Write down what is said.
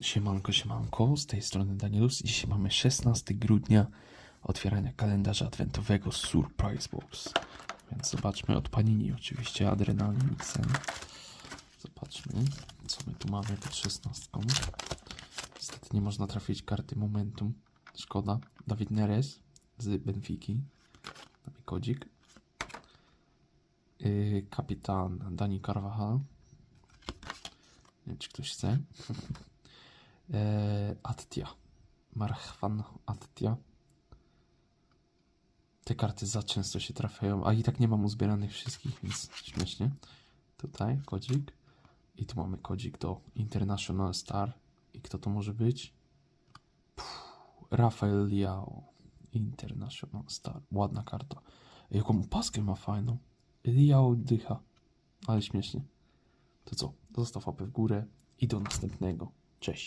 Siemanko, siemanko, z tej strony Danielus. Dzisiaj mamy 16 grudnia otwierania kalendarza adwentowego Surprise Box. Więc zobaczmy od Panini oczywiście, Adrenaline Mixem. Zobaczmy, co my tu mamy pod 16. Niestety nie można trafić karty Momentum. Szkoda. Dawid Neres z Benfiki. Mamy kodzik. Yy, kapitan Dani Carvajal. Nie wiem, czy ktoś chce. Eee, Attia. Marchwan Attia. Te karty za często się trafiają, a i tak nie mam uzbieranych wszystkich, więc śmiesznie. Tutaj kodzik. I tu mamy kodzik do International Star. I kto to może być? Puh, Rafael Liao. International Star. Ładna karta. Jaką paskę ma fajną. Liao dycha. Ale śmiesznie. To co? Zostaw łapę w górę i do następnego. Cześć.